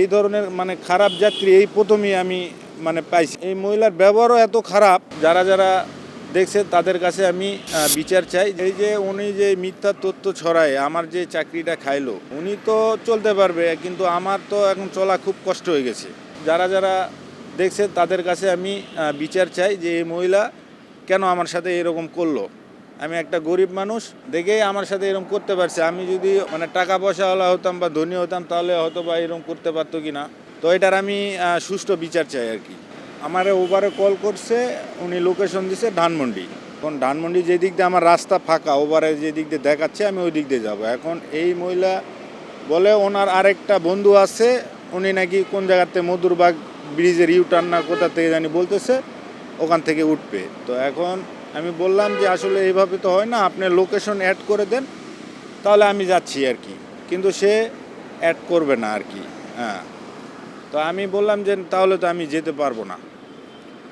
এই ধরনের মানে খারাপ যাত্রী এই প্রথমেই আমি মানে পাইছি। এই মহিলার ব্যবহারও এত খারাপ, যারা যারা দেখছে তাদের কাছে আমি বিচার চাই। এই যে উনি যে মিথ্যা তথ্য ছড়ায়, আমার যে চাকরিটা খাইলো, উনি তো চলতে পারবে, কিন্তু আমার তো এখন চলা খুব কষ্ট হয়ে গেছে। যারা যারা দেখছে তাদের কাছে আমি বিচার চাই যে এই মহিলা কেন আমার সাথে এরকম করল। আমি একটা গরিব মানুষ, দেখেই আমার সাথে এরকম করতে পারছে। আমি যদি মানে টাকা পয়সাওয়ালা হতাম বা ধনী হতাম, তাহলে হয়তো বা এরকম করতে পারতো কি না তো এটার আমি সুষ্ঠু বিচার চাই আর কি। আমার ওভারে কল করছে, উনি লোকেশন দিছে ধানমন্ডি। এখন ধানমন্ডি যে দিক দিয়ে আমার রাস্তা ফাঁকা ওভারে যে দিক দিয়ে দেখাচ্ছে, আমি ওই দিক দিয়ে যাব। এখন এই মহিলা বলে, ওনার আরেকটা বন্ধু আছে, উনি নাকি কোন জায়গাতে মধুরবাগ ব্রিজের ইউটার্ন না কোথা থেকে জানি বলতেছে, ওখান থেকে উঠবে। তো এখন আমি বললাম যে আসলে এইভাবে তো হয় না, আপনি লোকেশন অ্যাড করে দেন, তাহলে আমি যাচ্ছি আর কি। কিন্তু সে অ্যাড করবে না আর কি হ্যাঁ। তো আমি বললাম যে তাহলে তো আমি যেতে পারব না।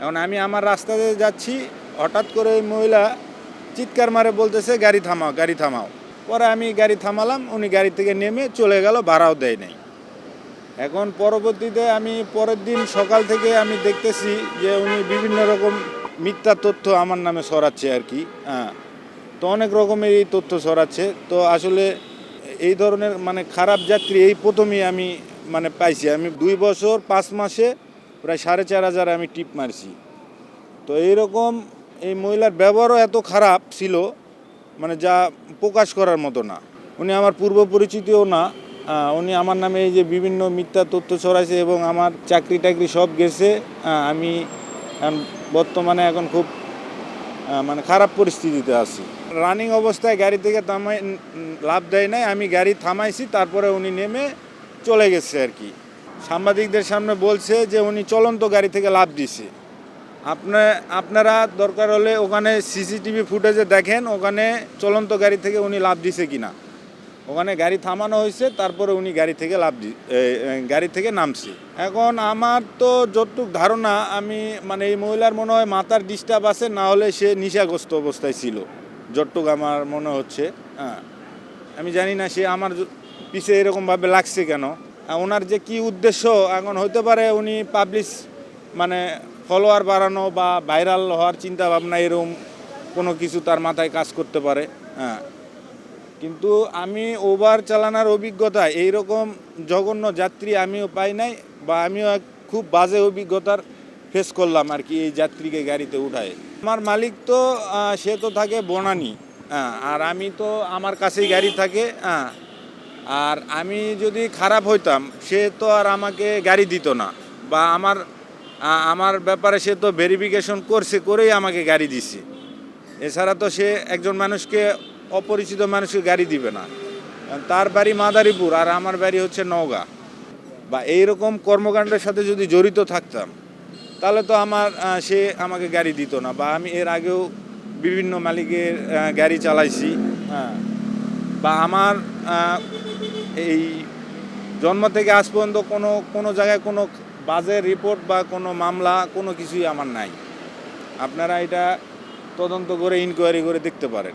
এখন আমি আমার রাস্তা দিয়ে যাচ্ছি, হঠাৎ করে ওই মহিলা চিৎকার মারে বলতেছে, গাড়ি থামাও গাড়ি থামাও। পরে আমি গাড়ি থামালাম, উনি গাড়ি থেকে নেমে চলে গেল, ভাড়াও দেয় নাই। এখন পরবর্তীতে আমি পরের দিন সকাল থেকে আমি দেখতেছি যে উনি বিভিন্ন রকম মিথ্যা তথ্য আমার নামে সরাচ্ছে আর কি হ্যাঁ। তো অনেক রকমের এই তথ্য সরাচ্ছে তো আসলে এই ধরনের মানে খারাপ যাত্রী এই প্রথমেই আমি মানে পাইছি। আমি দুই বছর, পাঁচ মাসে প্রায় সাড়ে চার হাজার আমি টিপ মারছি। তো এইরকম এই মহিলার ব্যবহারও এত খারাপ ছিল মানে যা প্রকাশ করার মতো না। উনি আমার পূর্ব পরিচিতিও না উনি আমার নামে এই যে বিভিন্ন মিথ্যা তথ্য ছড়াইছে এবং আমার চাকরি টাকরি সব গেছে আমি এখন বর্তমানে এখন খুব মানে খারাপ পরিস্থিতিতে আছি। রানিং অবস্থায় গাড়ি থেকে থামাই লাভ দেয় নাই, আমি গাড়ি থামাইছি, তারপরে উনি নেমে চলে গেছে আর কি। সাংবাদিকদের সামনে বলছে যে উনি চলন্ত গাড়ি থেকে লাভ দিছে। আপনার আপনারা দরকার হলে ওখানে সিসিটিভি ফুটেজে দেখেন, ওখানে চলন্ত গাড়ি থেকে উনি লাভ দিছে কিনা। ওখানে গাড়ি থামানো হয়েছে, তারপরে উনি গাড়ি থেকে লাভ গাড়ি থেকে নামছে। এখন আমার তো যতটুক ধারণা, আমি মানে এই মহিলার মনে হয় মাথার ডিস্টার্ব আছে, না হলে সে নিশাগ্রস্ত অবস্থায় ছিল। যতটুক আমার মনে হচ্ছে হ্যাঁ। আমি জানি না সে আমার পিছে এরকমভাবে লাগছে কেন। ওনার যে কি উদ্দেশ্য, এখন হতে পারে উনি পাবলিশ মানে ফলোয়ার বাড়ানো বা ভাইরাল হওয়ার চিন্তা ভাবনা এরকম কোনো কিছু তার মাথায় কাজ করতে পারে হ্যাঁ। কিন্তু আমি ওভার চালানোর অভিজ্ঞতা এইরকম জঘন্য যাত্রী আমিও পাই নাই বা আমিও খুব বাজে অভিজ্ঞতার ফেস করলাম আর কি এই যাত্রীকে গাড়িতে উঠায়। আমার মালিক তো সে তো থাকে বনানি হ্যাঁ আর আমি তো আমার কাছেই গাড়ি থাকে হ্যাঁ আর আমি যদি খারাপ হইতাম, সে তো আর আমাকে গাড়ি দিত না বা আমার আমার ব্যাপারে সে তো ভেরিফিকেশন করছে, করেই আমাকে গাড়ি দিছে। এছাড়া তো সে একজন মানুষকে অপরিচিত মানুষকে গাড়ি দিবে না। তার বাড়ি মাদারীপুর আর আমার বাড়ি হচ্ছে নওগাঁ। বা এইরকম কর্মকাণ্ডের সাথে যদি জড়িত থাকতাম তাহলে তো আমার সে আমাকে গাড়ি দিত না বা আমি এর আগেও বিভিন্ন মালিকের গাড়ি চালাইছি। হ্যাঁ। বা আমার এই জন্ম থেকে আজ পর্যন্ত কোনো কোনো জায়গায় কোনো বাজে রিপোর্ট বা কোনো মামলা কোনো কিছুই আমার নাই। আপনারা এটা তদন্ত করে ইনকোয়ারি করে দেখতে পারেন।